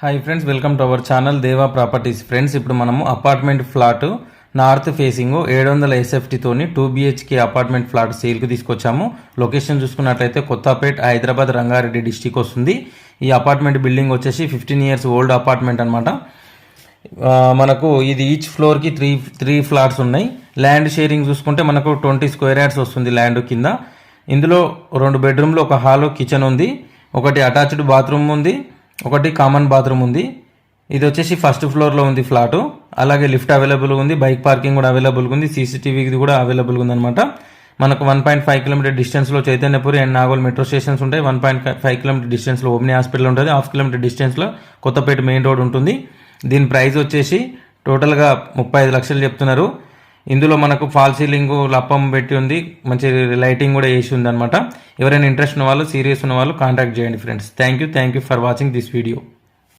Hi friends welcome to our channel Deva properties friends ఇప్పుడు మనము apartment flat north facing ఏడు వందల ఎస్ఎఫ్టీతోని టూ బిహెచ్కే అపార్ట్మెంట్ ఫ్లాట్ సేల్కి తీసుకొచ్చాము. లొకేషన్ చూసుకున్నట్లయితే కొత్తపేట్ హైదరాబాద్ రంగారెడ్డి డిస్టిక్ వస్తుంది. ఈ అపార్ట్మెంట్ బిల్డింగ్ వచ్చేసి ఫిఫ్టీన్ ఇయర్స్ ఓల్డ్ అపార్ట్మెంట్ అనమాట మనకు ఇది ఈచ్ ఫ్లోర్కి త్రీ త్రీ ఫ్లాట్స్ ఉన్నాయి. ల్యాండ్ షేరింగ్ చూసుకుంటే మనకు ట్వంటీ స్క్వేర్ యార్డ్స్ వస్తుంది ల్యాండ్ కింద. ఇందులో రెండు బెడ్రూమ్లు ఒక హాల్ కిచెన్ ఉంది. ఒకటి అటాచ్డ్ బాత్రూమ్ ఉంది. ఒకటి కామన్ బాత్రూమ్ ఉంది. ఇది వచ్చేసి ఫస్ట్ ఫ్లోర్లో ఉంది ఫ్లాటు అలాగే లిఫ్ట్ అవైలబుల్ ఉంది. బైక్ పార్కింగ్ కూడా అవైలబుల్ ఉంది. సీసీటీవీది కూడా అవైలబుల్ ఉంది అనమాట మనకు వన్ పాయింట్ ఫైవ్ కిలోమీటర్ డిస్టెన్స్లో Chaitanyapuri and Nagole metro stations ఉంటాయి. వన్ పాయింట్ ఫైవ్ కిలోమీటర్ డిస్టెన్స్లో ఓమ్ని హాస్పిటల్ ఉంటుంది. హాఫ్ కిలోమీటర్ డిస్టెన్స్లో కొత్తపేట మెయిన్ రోడ్ ఉంటుంది. దీని ప్రైస్ వచ్చేసి టోటల్గా ముప్పై ఐదు లక్షలు చెప్తున్నారు. ఇందులో మనకు ఫాల్ సీలింగ్ లప్పం పెట్టి ఉంది. మంచి లైటింగ్ కూడా వేసి ఉంది అనమాట ఎవరైనా ఇంట్రెస్ట్ ఉన్న వాళ్ళు సీరియస్ ఉన్న వాళ్ళు కాంటాక్ట్ చేయండి friends. Thank you thank you for watching this video